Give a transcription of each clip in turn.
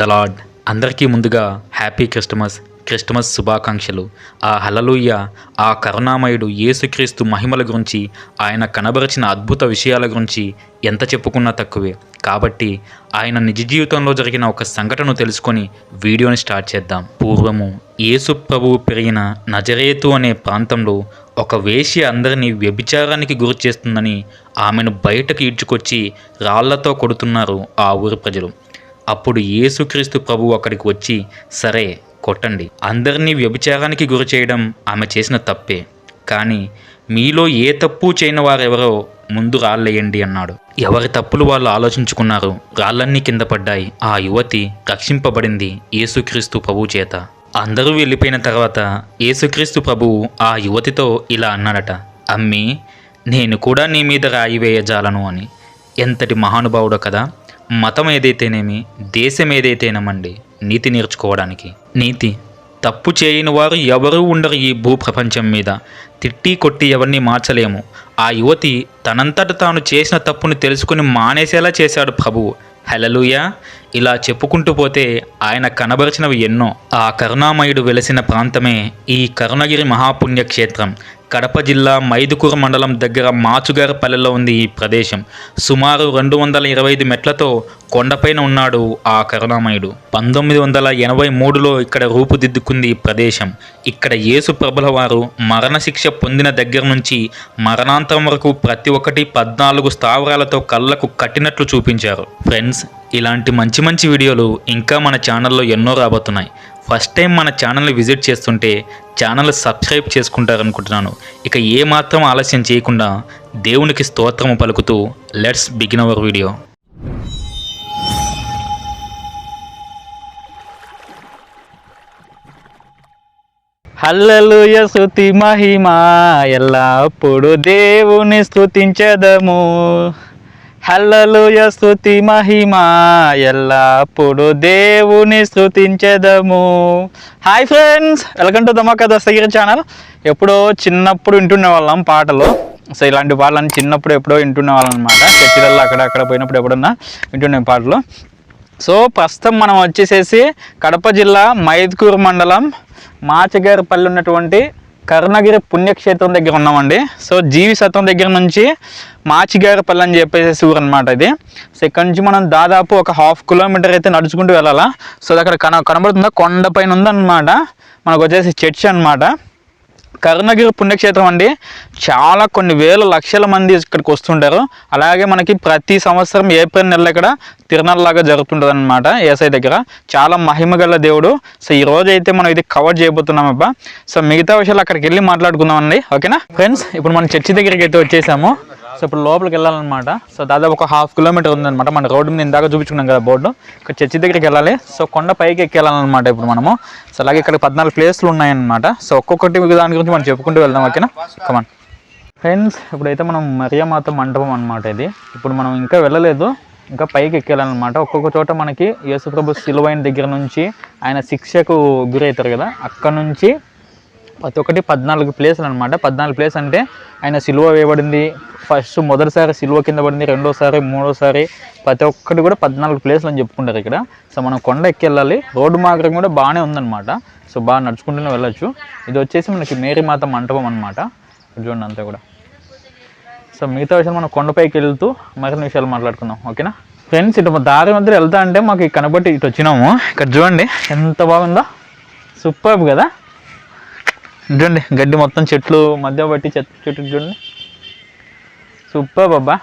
Praise the lord అందరికీ ముందుగా happy Christmas. Christmas శుభాకాంక్షలు. ఆ హలలుయ్య ఆ కరుణామయుడు యేసుక్రీస్తు మహిమల గురించి ఆయన కనబరిచిన అద్భుత విషయాల గురించి ఎంత చెప్పుకున్నా తక్కువే. కాబట్టి ఆయన నిజ జీవితంలో జరిగిన ఒక సంఘటన తెలుసుకొని వీడియోని స్టార్ట్ చేద్దాం. పూర్వము యేసు ప్రభువు పెరిగిన నజరేతు అనే ప్రాంతంలో ఒక వేశ్య అందరినీ వ్యభిచారానికి గురి చేస్తుందని ఆమెను బయటకు ఈడ్చుకొచ్చి రాళ్ళతో కొడుతున్నారు ఆ ఊరి ప్రజలు. అప్పుడు యేసుక్రీస్తు ప్రభు అక్కడికి వచ్చి సరే కొట్టండి. అందరినీ వ్యభిచారానికి గురి చేయడం ఆమె చేసిన తప్పే. కానీ మీలో ఏ తప్పు చేయని వారెవరో ముందు రాళ్ళేయండి అన్నాడు. ఎవరి తప్పులు వాళ్ళు ఆలోచించుకున్నారు రాళ్ళన్నీ కింద పడ్డాయి. ఆ యువతి రక్షింపబడింది యేసుక్రీస్తు ప్రభు చేత. అందరూ వెళ్ళిపోయిన తర్వాత యేసుక్రీస్తు ప్రభువు ఆ యువతితో ఇలా అన్నాడట అమ్మి నేను కూడా నీ మీద రాయి వేయజాలను అని. ఎంతటి మహానుభావుడో కదా. మతం ఏదైతేనేమి దేశం ఏదైతేనేమండి నీతి నేర్చుకోవడానికి. నీతి తప్పు చేయని వారు ఎవరూ ఉండరు ఈ భూ ప్రపంచం మీద. తిట్టి కొట్టి ఎవరిని మార్చలేము. ఆ యువతి తనంతట తాను చేసిన తప్పును తెలుసుకుని మానేసేలా చేశాడు ప్రభువు. హలలుయ ఇలా చెప్పుకుంటూ పోతే ఆయన కనబరిచినవి ఎన్నో. ఆ కరుణామయుడు వెలసిన ప్రాంతమే ఈ కరుణగిరి మహాపుణ్యక్షేత్రం. కడప జిల్లా మైదుకూరు మండలం దగ్గర మాచుగారపల్లెలో ఉంది ఈ ప్రదేశం. సుమారు రెండు వందల ఇరవై ఐదు మెట్లతో కొండపైన ఉన్నాడు ఆ కరుణామయుడు. పంతొమ్మిది వందల ఎనభై మూడులో ఇక్కడ రూపుదిద్దుకుంది ఈ ప్రదేశం. ఇక్కడ యేసు ప్రభుల వారు మరణశిక్ష పొందిన దగ్గర నుంచి మరణాంతరం వరకు ప్రతి ఒక్కటి పద్నాలుగు స్థావరాలతో కళ్ళకు కట్టినట్లు చూపించారు. ఫ్రెండ్స్ ఇలాంటి మంచి మంచి వీడియోలు ఇంకా మన ఛానల్లో ఎన్నో రాబోతున్నాయి. ఫస్ట్ టైం మన ఛానల్ని విజిట్ చేస్తుంటే ఛానల్ సబ్స్క్రైబ్ చేసుకుంటారనుకుంటున్నాను. ఇక ఏమాత్రం ఆలస్యం చేయకుండా దేవునికి స్తోత్రము పలుకుతూ let's begin our video. Hallelujah శృతి మహిమ ఎల్లప్పుడు దేవుని స్తుతించదము. హల్లలుయ స్థుతి మహిమ. ఎల్లప్పుడు దేవుని స్తుతించదము. Hi friends welcome to Dhamaka Dastagiri channel. ఎప్పుడో చిన్నప్పుడు వింటునే వాళ్ళం పాటలు. సో ఇలాంటి పాటలన్నీ చిన్నప్పుడు ఎప్పుడో వింటునే వాళ్ళం అనమాట చర్చిలలో అక్కడ అక్కడ పోయినప్పుడు ఎప్పుడన్నా వింటునే పాటలు. సో ప్రస్తుతం మనం వచ్చేసేసి కడప జిల్లా మైదుకూరు మండలం మాచగారిపల్లి ఉన్నటువంటి కరుణగిరి పుణ్యక్షేత్రం దగ్గర ఉన్నామండి. సో జీవి సత్వం దగ్గర నుంచి మాచిగారిపల్లి అని చెప్పేసి ఊరు అనమాట ఇది. సో ఇక్కడ నుంచి మనం దాదాపు ఒక హాఫ్ కిలోమీటర్ అయితే నడుచుకుంటూ వెళ్ళాలా. సో అది అక్కడ కన కనబడుతుందా? కొండపైన ఉందన్నమాట. మనకు వచ్చేసి చర్చ్ అనమాట కరుణగిరి పుణ్యక్షేత్రం అండి. చాలా కొన్ని వేల లక్షల మంది ఇక్కడికి వస్తుంటారు. అలాగే మనకి ప్రతి సంవత్సరం ఏప్రిల్ నెలలో ఇక్కడ తిరునాళ్ళలాగా జరుగుతుంటుంది అనమాట ఏసఐ దగ్గర. చాలా మహిమగల దేవుడు. సో ఈ రోజు అయితే మనం ఇది కవర్ చేయబోతున్నాం అబ్బా సో మిగతా విషయాలు అక్కడికి వెళ్ళి మాట్లాడుకుందామండి. ఓకేనా? ఫ్రెండ్స్ ఇప్పుడు మనం చర్చి దగ్గరికి అయితే వచ్చేసాము. సో ఇప్పుడు లోపలికి వెళ్ళాలన్నమాట. సో దాదాపు ఒక హాఫ్ కిలోమీటర్ ఉందన్నమాట. మన రోడ్డు మీద ఇందాక చూపించుకున్నాం కదా బోర్డు. ఇక్కడ చర్చి దగ్గరికి వెళ్ళాలి. సో కొండ పైకి ఎక్కెళ్ళాలన్నమాట ఇప్పుడు మనము. సో అలాగే ఇక్కడ పద్నాలుగు ప్లేస్లు ఉన్నాయన్నమాట. సో ఒక్కొక్కటి దాని గురించి మనం చెప్పుకుంటూ వెళ్దాం ఓకేనా? కమాన్ ఫ్రెండ్స్ ఇప్పుడైతే మనం మరియమాత మండపం అనమాట ఇది. ఇప్పుడు మనం ఇంకా వెళ్ళలేదు. ఇంకా పైకి ఎక్కాలన్నమాట ఒక్కొక్క చోట మనకి యేసుప్రభు సిలువైన దగ్గర నుంచి ఆయన శిక్షకు గురవుతారు కదా. అక్కడ నుంచి ప్రతి ఒక్కటి పద్నాలుగు ప్లేసులు అనమాట పద్నాలుగు ప్లేస్ అంటే ఆయన సిలువ వేయబడింది. ఫస్ట్ మొదటిసారి సిలువ కింద పడింది. రెండోసారి మూడోసారి ప్రతి ఒక్కటి కూడా పద్నాలుగు ప్లేసులు అని చెప్పుకుంటారు ఇక్కడ. సో మనం కొండ ఎక్కి వెళ్ళాలి రోడ్డు మార్గం కూడా బాగానే ఉందన్నమాట. సో బాగా నడుచుకుంటూనే వెళ్ళొచ్చు. ఇది వచ్చేసి మనకి మేరీమాత మంటపం అనమాట చూడండి అంతా కూడా. సో మిగతా విషయాలు మనం కొండపైకి వెళ్తూ మరిన్ని విషయాలు మాట్లాడుకుందాం. ఓకేనా? ఫ్రెండ్స్ ఇటు దారి మధ్య వెళ్తా అంటే మాకు ఇక్కడ కనబట్టి ఇటు వచ్చినాము. ఇక్కడ చూడండి ఎంత బాగుందో. సూపర్ కదా. చూడండి గడ్డి మొత్తం చెట్లు మధ్య పట్టి చెట్టు చెట్టు చూడండి. సూపర్ బాబా.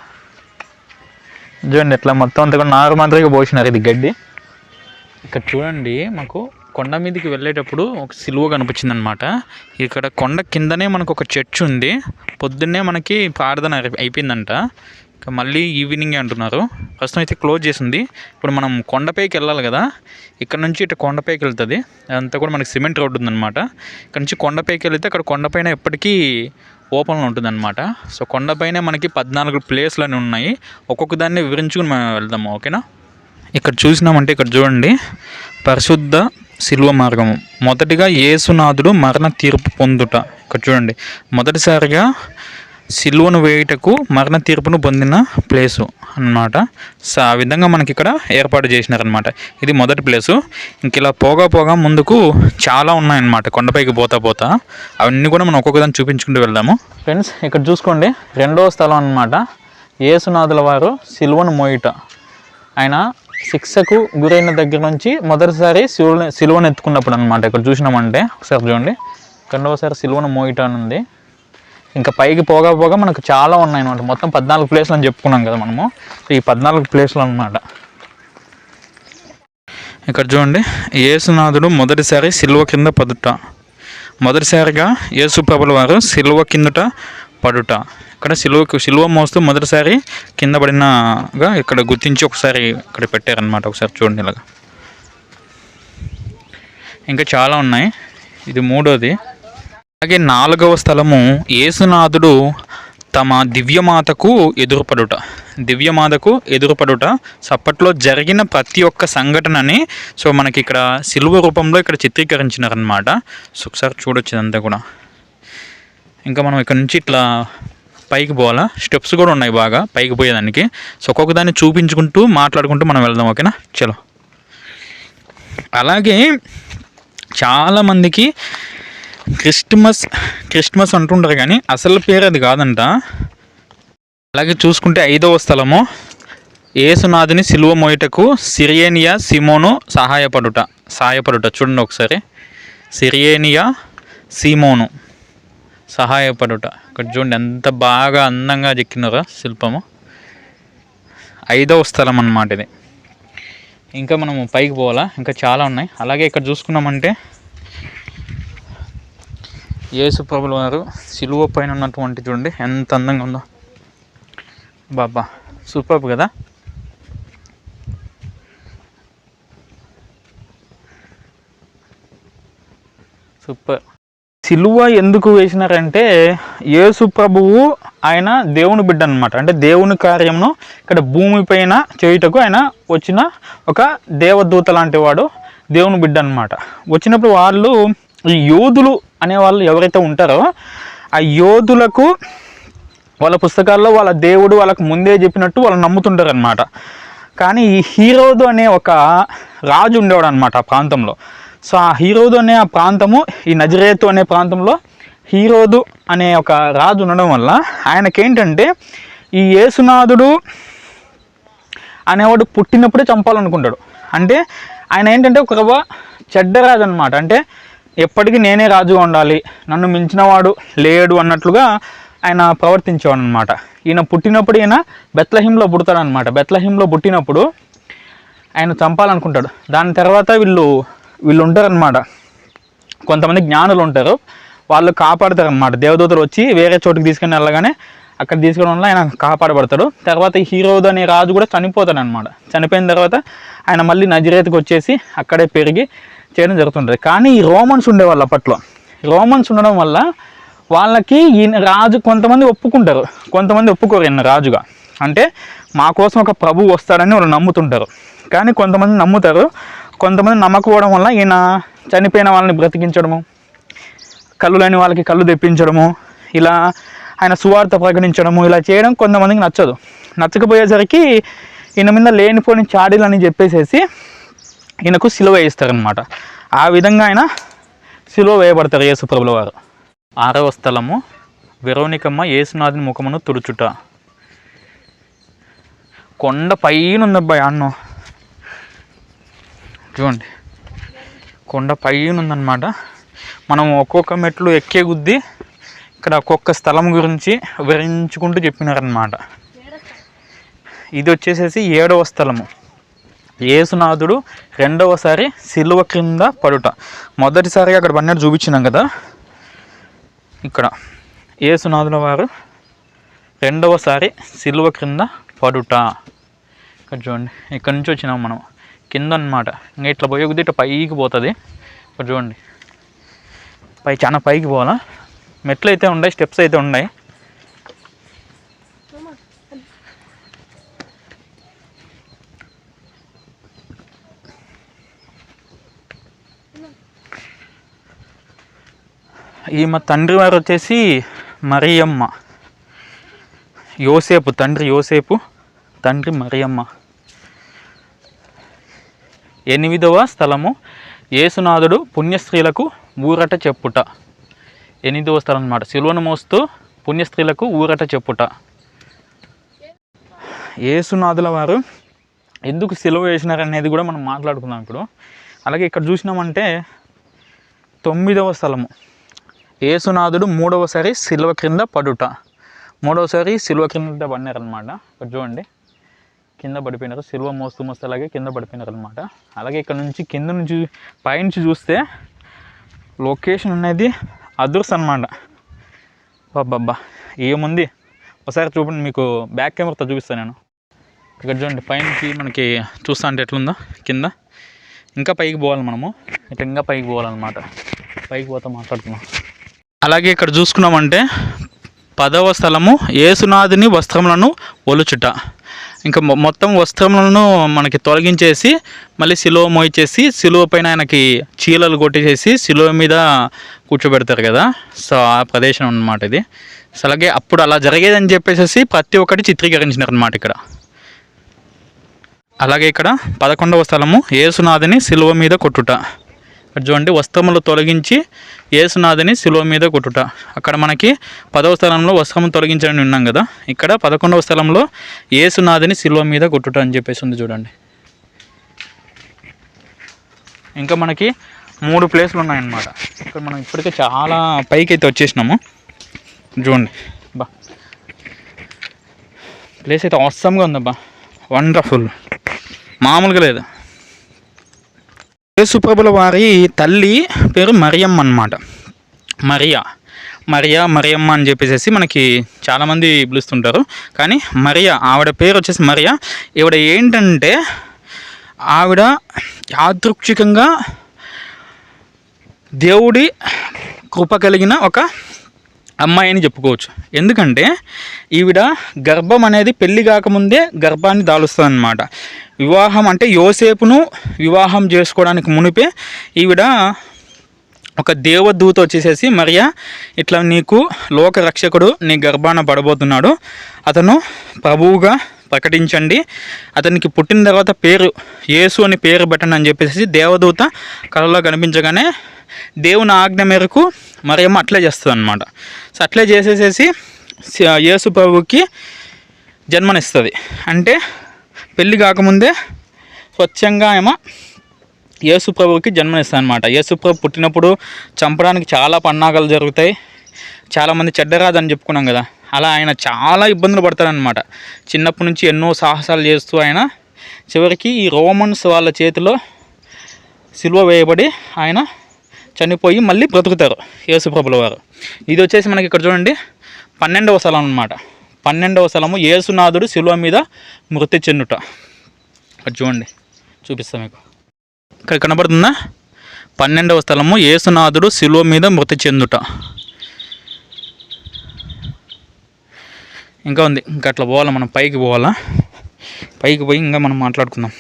చూడండి ఇట్లా మొత్తం అంతా కూడా నారు మాత్రమే పోసినారు ఇది గడ్డి. ఇక్కడ చూడండి మాకు కొండ మీదకి వెళ్ళేటప్పుడు ఒక సిలువ కనిపించింది అనమాట ఇక్కడ కొండ కిందనే మనకు ఒక చర్చ్ ఉంది పొద్దున్నే మనకి ప్రార్థన అయిపోయిందంట. మళ్ళీ ఈవినింగే అంటున్నారు. ప్రస్తుతం అయితే క్లోజ్ చేసింది. ఇప్పుడు మనం కొండపైకి వెళ్ళాలి కదా. ఇక్కడ నుంచి ఇటు కొండపైకి వెళ్తుంది. అదంతా కూడా మనకి సిమెంట్ రోడ్డు ఉందన్నమాట. ఇక్కడ నుంచి కొండపైకి వెళితే అక్కడ కొండపైన ఎప్పటికీ ఓపెన్లో ఉంటుందన్నమాట. సో కొండపైన మనకి పద్నాలుగు ప్లేస్లు అని ఉన్నాయి. ఒక్కొక్క దాన్ని వివరించుకుని మనం వెళ్దాము ఓకేనా? ఇక్కడ చూసినామంటే ఇక్కడ చూడండి. పరిశుద్ధ శిల్వ మార్గము. మొదటిగా యేసునాథుడు మరణ తీర్పు పొందుట. ఇక్కడ చూడండి. మొదటిసారిగా సిలువను వేయుటకు మరణ తీర్పును పొందిన ప్లేసు అనమాట సో ఆ విధంగా మనకి ఇక్కడ ఏర్పాటు చేసినారనమాట ఇది మొదటి ప్లేసు. ఇంక ఇలా పోగా పోగా ముందుకు చాలా ఉన్నాయన్నమాట. కొండపైకి పోతా పోతా. అవన్నీ కూడా మనం ఒక్కొక్కదాన్ని చూపించుకుంటూ వెళ్దాము. ఫ్రెండ్స్ ఇక్కడ చూసుకోండి. రెండవ స్థలం అన్నమాట. ఏసునాథుల వారు సిలువను మోయుట. ఆయన శిక్షకు గురైన దగ్గర నుంచి మొదటిసారి సిలువను సిలువను ఎత్తుకున్నప్పుడు అనమాట ఇక్కడ చూసినామంటే. ఒకసారి చూడండి. రెండవసారి సిలువను మోయిట అని ఉంది ఇంకా పైకి పోగా పోగా మనకు చాలా ఉన్నాయి అనమాట మొత్తం పద్నాలుగు ప్లేస్లు అని చెప్పుకున్నాం కదా మనము. సో ఈ పద్నాలుగు ప్లేస్లు అనమాట ఇక్కడ చూడండి. యేసునాథుడు మొదటిసారి సిల్వ కింద పదుట మొదటిసారిగా యేసు ప్రభుల వారు సిల్వ కిందట పడుట. ఇక్కడ సిలువకు సిలువ మోస్తూ మొదటిసారి కింద పడినగా ఇక్కడ గుర్తించి ఒకసారి ఇక్కడ పెట్టారనమాట ఒకసారి చూడండి ఇలాగా. ఇంకా చాలా ఉన్నాయి. ఇది మూడోది. అలాగే నాలుగవ స్థలము యేసునాథుడు తమ దివ్యమాతకు ఎదురుపడుట. దివ్యమాతకు ఎదురుపడుట. సో అప్పట్లో జరిగిన ప్రతి ఒక్క సంఘటనని సో మనకి ఇక్కడ సిలువ రూపంలో ఇక్కడ చిత్రీకరించినారనమాట సో ఒకసారి చూడొచ్చు ఇదంతా కూడా. ఇంకా మనం ఇక్కడ నుంచి ఇట్లా పైకి పోవాలా? స్టెప్స్ కూడా ఉన్నాయి బాగా పైకి పోయేదానికి. సో ఒక్కొక్క దాన్ని చూపించుకుంటూ మాట్లాడుకుంటూ మనం వెళ్దాం ఓకేనా? చలో. అలాగే చాలామందికి క్రిస్మస్ క్రిస్మస్ అంటుంటారు కానీ అసలు పేరు అది కాదంట. అలాగే చూసుకుంటే ఐదవ స్థలము. ఏసునాథుని సిలువ మోయటకు సిరియేనియా సిమోను సహాయపడుట సహాయపడుట. చూడండి ఒకసారి. సిరియేనియా సిమోను సహాయపడుట. ఇక్కడ చూడండి ఎంత బాగా అందంగా చెక్కినారో శిల్పము. ఐదవ స్థలం అన్నమాట ఇది. ఇంకా మనము పైకి పోవాలా? ఇంకా చాలా ఉన్నాయి. అలాగే ఇక్కడ చూసుకున్నామంటే యేసుప్రభులు వారు సిలువ పైన ఉన్నటువంటి చూడండి ఎంత అందంగా ఉందో. బాబా సూపర్ కదా? సూపర్. సిలువ ఎందుకు వేసినారంటే యేసు ప్రభువు ఆయన దేవుని బిడ్డ అనమాట అంటే దేవుని కార్యమును ఇక్కడ భూమిపైన చేయుటకు ఆయన వచ్చిన ఒక దేవదూత లాంటి వాడు దేవుని బిడ్డ అనమాట వచ్చినప్పుడు వాళ్ళు ఈ యోధులు అనే వాళ్ళు ఎవరైతే ఉంటారో ఆ యోధులకు వాళ్ళ పుస్తకాల్లో వాళ్ళ దేవుడు వాళ్ళకు ముందే చెప్పినట్టు వాళ్ళు నమ్ముతుంటారు అనమాట కానీ ఈ హీరోదు అనే ఒక రాజు ఉండేవాడు అనమాట ఆ ప్రాంతంలో. సో ఆ హీరోదు అనే ఆ ప్రాంతము ఈ నజరేతు అనే ప్రాంతంలో హీరోదు అనే ఒక రాజు ఉండడం వల్ల ఆయనకేంటంటే ఈ యేసునాథుడు అనేవాడు పుట్టినప్పుడే చంపాలనుకుంటాడు. అంటే ఆయన ఏంటంటే ఒక చెడ్డరాజు చెడ్డ రాజు అనమాట అంటే ఎప్పటికీ నేనే రాజుగా ఉండాలి. నన్ను మించినవాడు లేడు అన్నట్లుగా ఆయన ప్రవర్తించేవాడు అనమాట ఈయన పుట్టినప్పుడు ఈయన బెత్లహీంలో పుడతాడనమాట బెత్లహీంలో పుట్టినప్పుడు ఆయన చంపాలనుకుంటాడు. దాని తర్వాత వీళ్ళు వీళ్ళు ఉంటారనమాట కొంతమంది జ్ఞానులు ఉంటారు. వాళ్ళు కాపాడతారు అనమాట దేవదూతలు వచ్చి వేరే చోటుకి తీసుకుని వెళ్ళగానే అక్కడ తీసుకుని వల్ల ఆయన కాపాడబడతాడు. తర్వాత ఈ హీరోదు అనే రాజు కూడా చనిపోతాడు అనమాట చనిపోయిన తర్వాత ఆయన మళ్ళీ నజరేత్కి వచ్చేసి అక్కడే పెరిగి చేయడం జరుగుతుంటుంది. కానీ ఈ రోమన్స్ ఉండేవాళ్ళు అప్పట్లో. రోమన్స్ ఉండడం వల్ల వాళ్ళకి ఈయన రాజు కొంతమంది ఒప్పుకుంటారు. కొంతమంది ఒప్పుకోరు ఈయన రాజుగా. అంటే మా కోసం ఒక ప్రభు వస్తాడని వాళ్ళు నమ్ముతుంటారు. కానీ కొంతమంది నమ్ముతారు. కొంతమంది నమ్మకపోవడం వల్ల ఈయన చనిపోయిన వాళ్ళని బ్రతికించడము కళ్ళు లేని వాళ్ళకి కళ్ళు తెప్పించడము ఇలా ఆయన సువార్త ప్రకటించడము ఇలా చేయడం కొంతమందికి నచ్చదు. నచ్చకపోయేసరికి ఈయన మీద లేనిపోని చాడీలని చెప్పేసేసి ఈయనకు సిలువ వేయిస్తారనమాట ఆ విధంగా ఆయన సిలువ వేయబడతారు యేసుప్రభుల వారు. ఆరవ స్థలము వెరోనికమ్మ యేసునాథుని ముఖమును తుడుచుట. కొండ పైన ఉందబ్బాయి అన్నం చూడండి. కొండ పైన ఉందన్నమాట మనం ఒక్కొక్క మెట్లు ఎక్కే గుద్ది ఇక్కడ ఒక్కొక్క స్థలం గురించి వివరించుకుంటూ చెప్పినారనమాట ఇది వచ్చేసేసి ఏడవ స్థలము. యేసునాథుడు రెండవసారి సిలువ క్రింద పడుట. మొదటిసారిగా అక్కడ పన్నెండు చూపించినాం కదా? ఇక్కడ. యేసునాథుల వారు రెండవసారి సిలువ క్రింద పడుట. ఇక్కడ చూడండి ఇక్కడ నుంచి వచ్చినాం మనం. కింద అనమాట ఇంకా ఇట్లా పోయే కొద్దీ ఇట్లా పైకి పోతుంది. ఇక్కడ చూడండి. పై చాలా పైకి పోవాలా? మెట్లు అయితే ఉన్నాయి స్టెప్స్ అయితే ఉన్నాయి. మా తండ్రి వారు వచ్చేసి మరియమ్మ. యోసేపు తండ్రి యోసేపు తండ్రి మరియమ్మ. ఎనిమిదవ స్థలము. యేసునాథుడు పుణ్యస్త్రీలకు ఊరట చెప్పుట. ఎనిమిదవ స్థలం అన్నమాట. సిలువను మోస్తూ పుణ్యస్త్రీలకు ఊరట చెప్పుట. యేసునాథుల వారు ఎందుకు సిలువ వేసినారనేది కూడా మనం మాట్లాడుకుందాం ఇప్పుడు. అలాగే ఇక్కడ చూసినామంటే తొమ్మిదవ స్థలము. యేసునాథుడు మూడవసారి సిల్వ క్రింద పడుట. మూడవసారి సిల్వ క్రింద పడినారనమాట ఇక్కడ చూడండి. కింద పడిపోయినారు. సిల్వ మోస్తూ మోస్తూ అలాగే కింద పడిపోయినారనమాట అలాగే ఇక్కడ నుంచి కింద నుంచి పైనుంచి చూస్తే లొకేషన్ అనేది అదృశ్యం అనమాట బాబ్బా ఏముంది? ఒకసారి చూపండి. మీకు బ్యాక్ కెమెరాతో చూపిస్తాను నేను. ఇక్కడ చూడండి. పైనకి మనకి చూస్తా అంటే ఎట్లుందో? కింద. ఇంకా పైకి పోవాలి మనము. ఇట్లా ఇంకా పైకి పోవాలన్నమాట. పైకి పోతా మాట్లాడుతున్నాం అలాగే ఇక్కడ చూసుకున్నామంటే పదవ స్థలము ఏసునాథుని వస్త్రములను ఒలుచుట. ఇంకా మొత్తం వస్త్రములను మనకి తొలగించేసి మళ్ళీ సిలువ మోయిచేసి సిలువ పైన ఆయనకి చీలలు కొట్టేసేసి సిలువ మీద కూర్చోబెడతారు కదా. సో ఆ ప్రదేశం అన్నమాట ఇది. సో అలాగే అప్పుడు అలా జరిగేదని చెప్పేసి ప్రతి ఒక్కటి చిత్రీకరించినారు అనమాట ఇక్కడ. అలాగే ఇక్కడ పదకొండవ స్థలము ఏసునాథుని సిలువ మీద కొట్టుట. ఇక్కడ చూడండి వస్త్రములు తొలగించి ఏసునాథని సిలువ మీద కొట్టుట. అక్కడ మనకి పదవ స్థలంలో వస్త్రము తొలగించని ఉన్నాం కదా. ఇక్కడ పదకొండవ స్థలంలో ఏసునాథని సిలువ మీద కొట్టుట అని చెప్పేసి ఉంది చూడండి. ఇంకా మనకి మూడు ప్లేస్లు ఉన్నాయన్నమాట. ఇక్కడ మనం ఇప్పటికే చాలా పైకి అయితే వచ్చేసినాము. చూడండి బా. ప్లేస్ అయితే అవసరంగా ఉందబ్బా. వండర్ఫుల్ మామూలుగా లేదు. యేసుప్రభుల వారి తల్లి పేరు మరియమ్మ అన్నమాట. మరియా. మరియా మరియమ్మ అని చెప్పేసి మనకి చాలామంది పిలుస్తుంటారు. కానీ మరియా ఆవిడ పేరు వచ్చేసి మరియా. ఈవిడ ఏంటంటే ఆవిడ యాదృక్షికంగా దేవుడి కృప కలిగిన ఒక అమ్మాయి అని చెప్పుకోవచ్చు. ఎందుకంటే ఈవిడ గర్భం అనేది పెళ్ళి కాకముందే గర్భాన్ని దాలుస్తుంది అనమాట వివాహం అంటే యోసేపును వివాహం చేసుకోవడానికి మునిపే ఈవిడ ఒక దేవదూత వచ్చేసేసి మరియా ఇట్లా నీకు లోక రక్షకుడు నీ గర్భాన పడబోతున్నాడు. అతను ప్రభువుగా ప్రకటించండి. అతనికి పుట్టిన తర్వాత పేరు యేసు అని పేరు పెట్టండి అని చెప్పేసి దేవదూత కళలో కనిపించగానే దేవుని ఆజ్ఞ మేరకు మరేమో అట్లే చేస్తుంది అనమాట సో అట్లే చేసేసేసి యేసు ప్రభుకి జన్మనిస్తుంది. అంటే పెళ్ళి కాకముందే స్వచ్ఛంగా ఏమో యేసు ప్రభుకి జన్మనిస్తుంది అనమాట యేసు ప్రభు పుట్టినప్పుడు చంపడానికి చాలా పన్నాగాలు జరుగుతాయి. చాలామంది చెడ్డరాజు అని చెప్పుకున్నాం కదా అలా ఆయన చాలా ఇబ్బందులు పడతారనమాట చిన్నప్పటి నుంచి ఎన్నో సాహసాలు చేస్తూ ఆయన చివరికి ఈ రోమన్స్ వాళ్ళ చేతిలో సిలువ వేయబడి ఆయన చనిపోయి మళ్ళీ బ్రతుకుతారు యేసుప్రభుల వారు. ఇది వచ్చేసి మనకి ఇక్కడ చూడండి పన్నెండవ స్థలం అనమాట పన్నెండవ స్థలము యేసునాథుడు సిలువ మీద మృతి చెందుట. అది చూడండి చూపిస్తాను మీకు. ఇక్కడ కనబడుతుందా? పన్నెండవ స్థలము యేసునాథుడు శిలువ మీద మృతి చెందుట. ఇంకా ఉంది ఇంకా అట్లా పోవాలా మనం? పైకి పోవాలా? పైకి పోయి ఇంకా మనం మాట్లాడుకుందాం.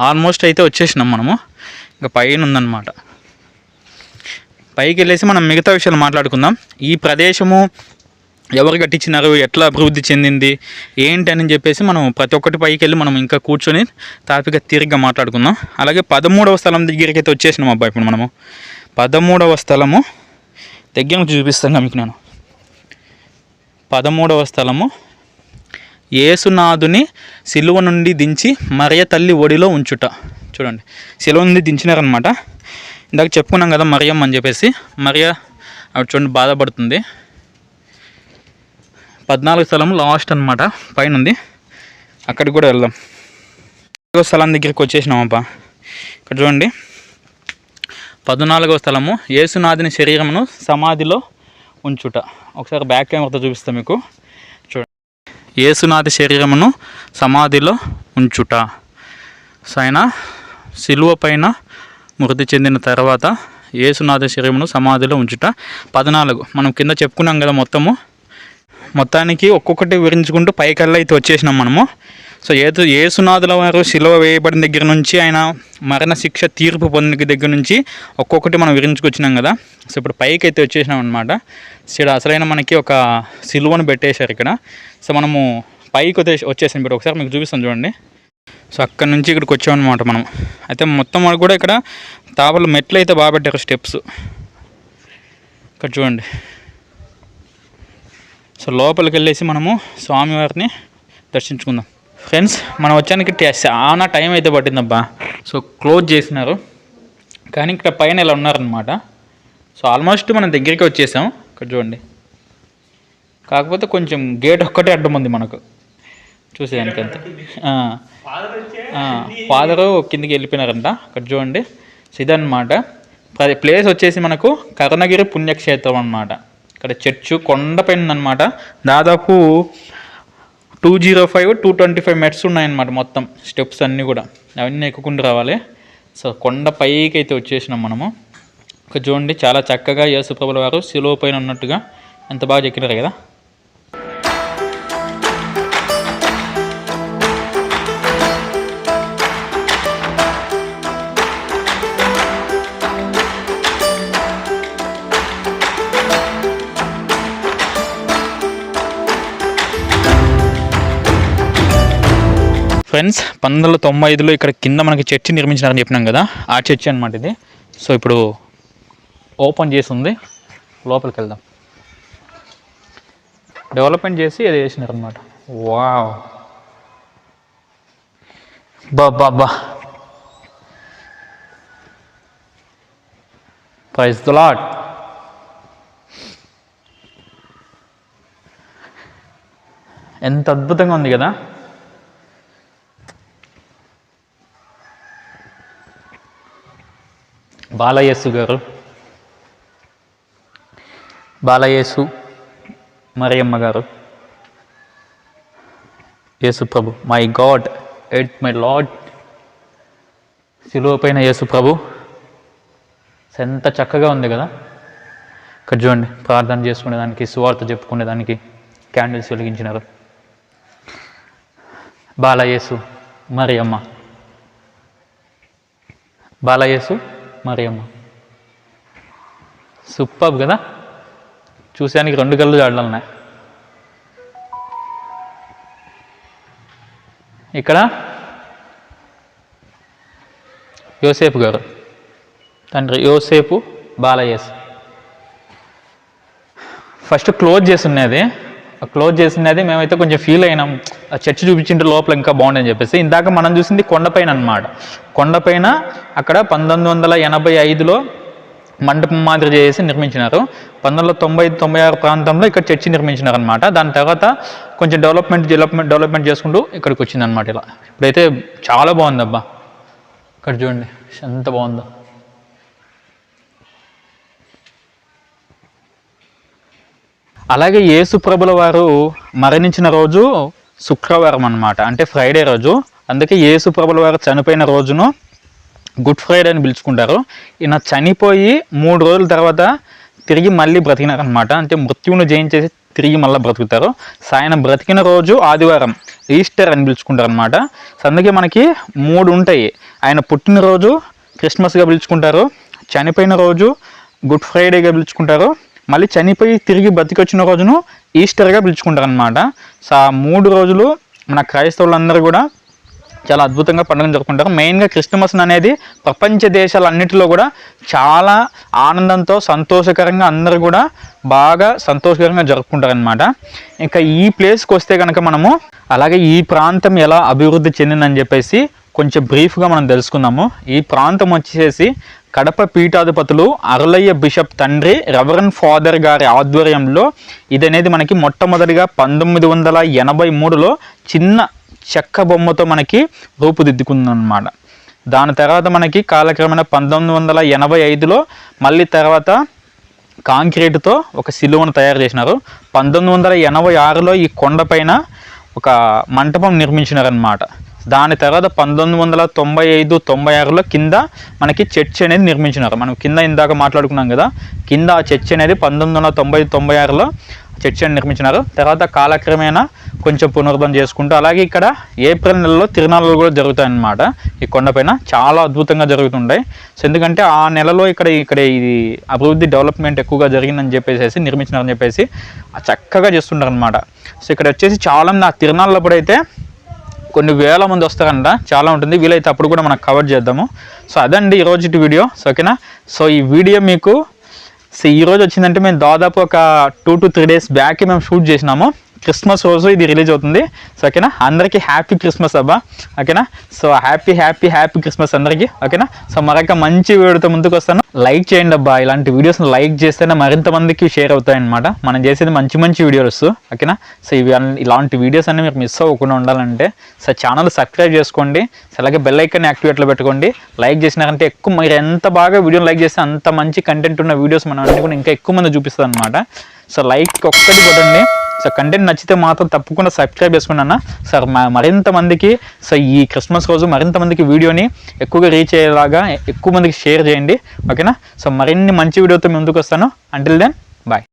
ఆల్మోస్ట్ అయితే వచ్చేసినాం మనము. ఇంకా పైన ఉందన్నమాట. పైకి వెళ్ళేసి మనం మిగతా విషయాలు మాట్లాడుకుందాం. ఈ ప్రదేశము ఎవరు కట్టించినారు ఎట్లా అభివృద్ధి చెందింది ఏంటి అని చెప్పేసి మనం ప్రతి ఒక్కటి పైకి వెళ్ళి మనం ఇంకా కూర్చొని తాపిగా తీరిగ్గా మాట్లాడుకుందాం. అలాగే పదమూడవ స్థలం దగ్గరికి అయితే వచ్చేసినాం అబ్బాయి ఇప్పుడు మనము. పదమూడవ స్థలము దగ్గర నుంచి చూపిస్తాను మీకు నేను. పదమూడవ స్థలము ఏసునాథుని సిలువ నుండి దించి మరియ తల్లి ఒడిలో ఉంచుట. చూడండి. సిలువ నుండి దించినారనమాట ఇందాక చెప్పుకున్నాం కదా మరియం అని చెప్పేసి. మరియ ఆవిడ చూడండి బాధపడుతుంది. పద్నాలుగు స్థలం లాస్ట్ అనమాట పైన ఉంది అక్కడికి కూడా వెళ్దాం. పద్నాలుగో స్థలం దగ్గరికి వచ్చేసినాం అబ్బా ఇక్కడ చూడండి. పద్నాలుగో స్థలము ఏసునాథుని శరీరమును సమాధిలో ఉంచుట. ఒకసారి బ్యాక్ కెమెరాతో చూపిస్తాను మీకు. యేసునాథి శరీరమును సమాధిలో ఉంచుట. సో ఆయన సిలువ పైన మృతి చెందిన తర్వాత యేసునాథ శరీరమును సమాధిలో ఉంచుట. పద్నాలుగు. మనం కింద చెప్పుకున్నాం కదా మొత్తము. మొత్తానికి ఒక్కొక్కటి వివరించుకుంటూ పైకల్లా అయితే వచ్చేసినాం మనము. సో ఏదో ఏసునాథుల వారు శిలువ వేయబడిన దగ్గర నుంచి ఆయన మరణ శిక్ష తీర్పు పొందిన దగ్గర నుంచి ఒక్కొక్కటి మనం విరించుకొచ్చినాం కదా. సో ఇప్పుడు పైకి అయితే వచ్చేసినాం అనమాట సో ఇక్కడ అసలైన మనకి ఒక సిలువను పెట్టేశారు ఇక్కడ. సో మనము పైకి వచ్చే వచ్చేసాం ఇప్పుడు ఒకసారి మీకు చూపిస్తాం చూడండి. సో అక్కడ నుంచి ఇక్కడికి వచ్చామన్నమాట మనం. అయితే మొత్తం మనకు కూడా ఇక్కడ తాపలు మెట్లు అయితే బాగా పెట్టారు స్టెప్స్. ఇక్కడ చూడండి. సో లోపలికి వెళ్ళేసి మనము స్వామివారిని దర్శించుకుందాం. ఫ్రెండ్స్ మనం వచ్చానికి చాలా టైం అయితే పట్టిందబ్బా. సో క్లోజ్ చేసినారు. కానీ ఇక్కడ పైన ఇలా ఉన్నారనమాట సో ఆల్మోస్ట్ మనం దగ్గరికి వచ్చేసాం. ఇక్కడ చూడండి. కాకపోతే కొంచెం గేట్ ఒక్కటే అడ్డం ఉంది మనకు. చూసేదానికి అంతే ఫాదరు కిందికి వెళ్ళిపోయినారంట. అక్కడ చూడండి. సో ఇదన్నమాట. ప్లేస్ వచ్చేసి మనకు కరుణగిరి పుణ్యక్షేత్రం అన్నమాట. ఇక్కడ చర్చు కొండపైన అనమాట దాదాపు two zero five two twenty five మెట్స్ ఉన్నాయన్నమాట మొత్తం స్టెప్స్ అన్నీ కూడా. అవన్నీ ఎక్కుకుంటూ రావాలి. సో కొండ పైకి అయితే వచ్చేసినాం మనము. ఒక చూడండి చాలా చక్కగా యేసుప్రభుల వారు శిలువ పైన ఉన్నట్టుగా ఎంత బాగా చెక్కినారు కదా? ఫ్రెండ్స్ పంతొమ్మిది వందల తొంభై ఐదులో ఇక్కడ కింద మనకి చర్చి నిర్మించినారని చెప్పినాం కదా. ఆ చర్చి అనమాట ఇది. సో ఇప్పుడు ఓపెన్ చేసి ఉంది లోపలికి వెళ్దాం. డెవలప్మెంట్ చేసి అది వేసినారనమాట వావ్. బా బా ప్రైజ్ ద లాట్ ఎంత అద్భుతంగా ఉంది కదా. బాలయేసు గారు. బాలయేసు మరియమ్మ గారు. యేసు ప్రభు my God at my Lord శిలువ పైన యేసు ప్రభు. ఎంత చక్కగా ఉంది కదా. ఇక్కడ చూడండి ప్రార్థన చేసుకునేదానికి సువార్త చెప్పుకునేదానికి క్యాండిల్స్ వెలిగించినారు. బాలయేసు మరియమ్మ. బాలయేసు మరియమ్మ. సూపర్ కదా? చూసానికి రెండు కళ్ళు జాడలున్నాయి ఇక్కడ యోసేపు గారు. తండ్రి యోసేపు బాలయేసు ఫస్ట్ క్లోజ్ చేసి ఉన్నది. క్లోజ్ చేసినది మేమైతే కొంచెం ఫీల్ అయినాం. చర్చి చర్చ్ చూపించింటే లోపల ఇంకా బాగుండని చెప్పేసి. ఇందాక మనం చూసింది కొండపైన అన్నమాట. కొండపైన అక్కడ పంతొమ్మిది వందల ఎనభై ఐదులో మండపం మాదిరి చేసి నిర్మించినారు. పంతొమ్మిది వందల తొంభై తొంభై ఆరు ప్రాంతంలో ఇక్కడ చర్చి నిర్మించినారు అనమాట దాని తర్వాత కొంచెం డెవలప్మెంట్ డెవలప్మెంట్ డెవలప్మెంట్ చేసుకుంటూ ఇక్కడికి వచ్చింది అనమాట ఇలా. ఇప్పుడైతే చాలా బాగుంది అబ్బా ఇక్కడ చూడండి ఎంత బాగుందో. అలాగే యేసు ప్రభుల వారు మరణించిన రోజు శుక్రవారం అనమాట అంటే ఫ్రైడే రోజు. అందుకే యేసు ప్రభుల వారు చనిపోయిన రోజును గుడ్ ఫ్రైడే అని పిలుచుకుంటారు. ఈయన చనిపోయి మూడు రోజుల తర్వాత తిరిగి మళ్ళీ బ్రతికినారనమాట అంటే మృత్యువును జయించేసి తిరిగి మళ్ళీ బ్రతుకుతారు. సో బ్రతికిన రోజు ఆదివారం ఈస్టర్ అని పిలుచుకుంటారు అనమాట అందుకే మనకి మూడు ఉంటాయి. ఆయన పుట్టినరోజు క్రిస్మస్గా పిలుచుకుంటారు. చనిపోయిన రోజు గుడ్ ఫ్రైడేగా పిలుచుకుంటారు. మళ్ళీ చనిపోయి తిరిగి బతికొచ్చిన రోజును ఈస్టర్గా పిలుచుకుంటారు అనమాట సో ఆ మూడు రోజులు మన క్రైస్తవులందరూ కూడా చాలా అద్భుతంగా పండుగను జరుపుకుంటారు. మెయిన్గా క్రిస్టమస్ అనేది ప్రపంచ దేశాలన్నిటిలో కూడా చాలా ఆనందంతో సంతోషకరంగా అందరూ కూడా బాగా సంతోషకరంగా జరుపుకుంటారు అనమాట ఇంకా ఈ ప్లేస్కి వస్తే కనుక మనము అలాగే ఈ ప్రాంతం ఎలా అభివృద్ధి చెందిందని చెప్పేసి కొంచెం బ్రీఫ్గా మనం తెలుసుకుందాము. ఈ ప్రాంతం వచ్చేసి కడప పీఠాధిపతులు అరలయ్య బిషప్ తండ్రి రెవరన్ ఫాదర్ గారి ఆధ్వర్యంలో ఇది అనేది మనకి మొట్టమొదటిగా పంతొమ్మిది వందల ఎనభై మూడులో చిన్న చెక్క బొమ్మతో మనకి రూపుదిద్దుకుందనమాట దాని తర్వాత మనకి కాలక్రమేణా పంతొమ్మిది వందల ఎనభై ఐదులో మళ్ళీ తర్వాత కాంక్రీటుతో ఒక సిలువను తయారు చేసినారు. పంతొమ్మిది వందల ఎనభై ఆరులో ఈ కొండపైన ఒక మంటపం నిర్మించినారనమాట దాని తర్వాత పంతొమ్మిది వందల తొంభై ఐదు తొంభై ఆరులో కింద మనకి చర్చ్ అనేది నిర్మించినారు. మనం కింద ఇందాక మాట్లాడుకున్నాం కదా కింద ఆ చర్చ్ అనేది పంతొమ్మిది వందల తొంభై తొంభై ఆరులో చర్చ్ అని నిర్మించినారు. తర్వాత కాలక్రమేణా కొంచెం పునరుద్ధం చేసుకుంటూ అలాగే ఇక్కడ ఏప్రిల్ నెలలో తిరునాళ్ళు కూడా జరుగుతాయన్నమాట. ఈ కొండపైన చాలా అద్భుతంగా జరుగుతుంటాయి. సో ఎందుకంటే ఆ నెలలో ఇక్కడ ఇక్కడ ఇది అభివృద్ధి డెవలప్మెంట్ ఎక్కువగా జరిగిందని చెప్పేసి నిర్మించినారని చెప్పేసి చక్కగా చేస్తుంటారు అనమాట సో ఇక్కడ వచ్చేసి చాలా ఆ తిరునాళ్ళప్పుడు అయితే కొన్ని వేల మంది వస్తారంట. చాలా ఉంటుంది. వీలైతే అప్పుడు కూడా మనం కవర్ చేద్దాము. సో అదండి ఈరోజు వీడియో. సో ఓకేనా సో ఈ వీడియో మీకు సో ఈరోజు వచ్చిందంటే మేము దాదాపు ఒక two to three days back మేము షూట్ చేసినాము. క్రిస్మస్ రోజు ఇది రిలీజ్ అవుతుంది. సో ఓకేనా? అందరికీ హ్యాపీ క్రిస్మస్ అబ్బా. ఓకేనా? So happy happy happy Christmas అందరికీ. ఓకేనా? సో మరొక మంచి వీడియోతో ముందుకు వస్తాను. లైక్ చేయండి అబ్బా. ఇలాంటి వీడియోస్ని లైక్ చేస్తేనే మరింత మందికి షేర్ అవుతాయన్నమాట. మనం చేసేది మంచి మంచి వీడియోస్. ఓకేనా? సో ఇవి ఇలాంటి వీడియోస్ అన్నీ మీరు మిస్ అవ్వకుండా ఉండాలంటే సో ఛానల్ సబ్స్క్రైబ్ చేసుకోండి. సో అలాగే బెల్ ఐకన్ యాక్టివేట్లో పెట్టుకోండి. లైక్ చేసినారంటే ఎక్కువ మీరు ఎంత బాగా వీడియో లైక్ చేస్తే అంత మంచి కంటెంట్ ఉన్న వీడియోస్ మనం అన్ని కూడా ఇంకా ఎక్కువ మంది చూపిస్తుంది అనమాట సో లైక్ ఒక్కటి కొట్టండి. సో కంటెంట్ నచ్చితే మాత్రం తప్పకుండా సబ్స్క్రైబ్ చేసుకోండి అన్న. సార్ మరింత మందికి సో ఈ క్రిస్మస్ రోజు మరింత మందికి వీడియోని ఎక్కువగా రీచ్ అయ్యేలాగా ఎక్కువ మందికి షేర్ చేయండి. ఓకేనా సో మరిన్ని మంచి వీడియోతో ముందుకు వస్తాను. Until then bye